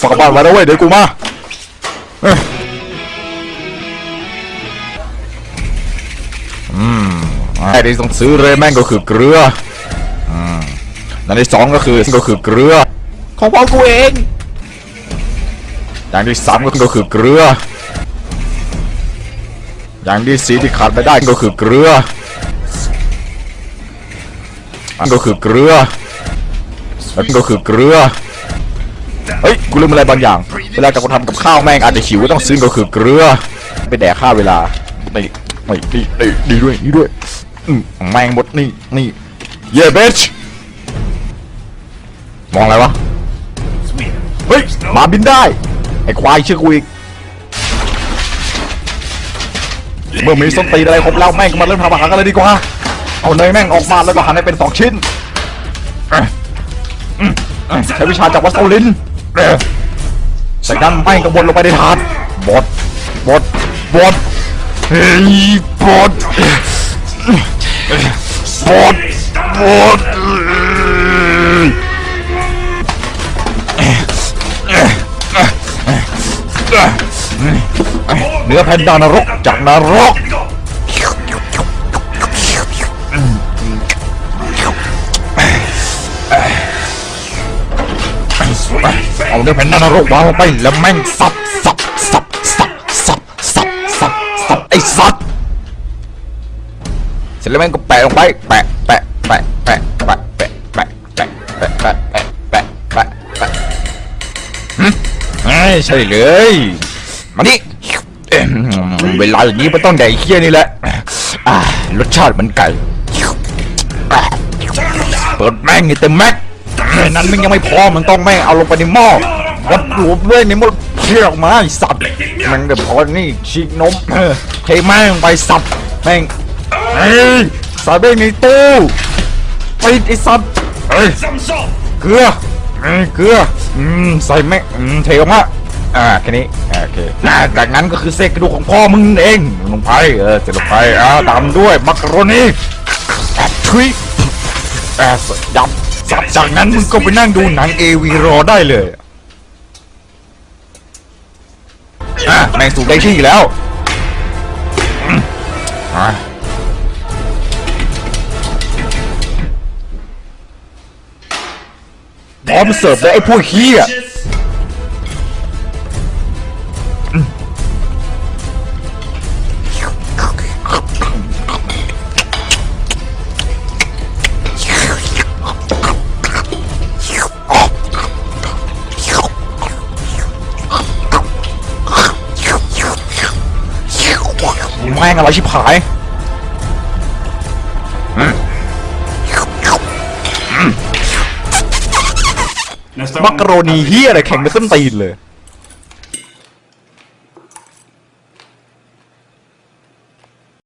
ฝากบ้านไว้แล้วเว้ยเดี๋ยวกูมาเอ้ยอืมไอ้ที่ต้องซื้อเลยแม่งก็คือเกลืออืมอันที่สองก็คือก็คือเกลือ ของพ่อกูเองอย่างที่สามก็คือเกลือ อย่างที่สี่ที่ขาดไม่ได้ก็คือเกลืออันก็คือเกลือแล้วก็คือเกลือ เฮ้ย กูลืมอะไรบางอย่าง เวลาจะกูทำกับข้าวแม่งอาจจะหิวก็ต้องซื้อก็คือเกลือ ไปแดกข้าวเวลานี่นี่นี่นี่ดีด้วยนี่ด้วยอืมแม่งหมดนี่นี่เย่เบชมองอะไรวะ เฮ้ยหมาบินได้ ไอ้ควายเชื่อกูอีก เมื่อมีส้นตีนอะไรครบแล้วแม่งก็มาเริ่มทำอาหารกันเลยดีกว่า เอาเนยแม่งออกมาแล้วก็หั่นให้เป็นสองชิ้นใช้วิชาจากวัดเซาลิน จากนั้นแม่งก็บดลงไปในถาดบดบดบดเฮ้ยบดบดบดเนื้อแพนด้านรกจากนรก เอาเนื้อแผ่นนรกวางลงไปแล้วแม่งสับสับสับสับสับสับสับสับไอ้สัตว์เสร็จแล้วแม่งก็แปะลงไป แปะแปะแปะแปะแปะแปะแปะแปะแปะแปะแปะแปะแปะแปะหึเอ้ยใช่เลยมานี่เวลาอย่างนี้มันต้องแดกไอ้เคี้ยนี่แหละอ่ารสชาติเหมันไก่เปิดแม่งให้เต็มแม็ก แค่นั้นมันยังไม่พอมันต้องแม่งเอาลงไปในหม้อวัดรวมด้วยในหม้อเคี่ยวออกมาไอ้สัตว์แม่งเดี๋ยวพอนี่ฉีกนมเออเทแม่งไปสัตว์แม่งเฮ้ยใส่ไปในตู้ไปไอ้สัตว์เฮ้ยเกลือเอ้ยเกลืออืมใส่แม่งอืมเทออกมาอ่าแค่นี้อ่าโอเคอ่าจากนั้นก็คือเศษกระดูกของพ่อมึงเองลงไปเออเสร็จลงไปอ่าตามด้วยมักกะโรนีแอบทุยแอสยับ สับจากนั้นมึงก็ไปนั่งดูหนังเอวีรอได้เลยอะแม่งสูบได้ที่แล้วอะพร้อมเสิร์ฟแล้วไอ้พวกเฮีย ม่งอะไรชิบหายมักกะโรนีเฮียอะไรแข่งกับส้นตีนเลย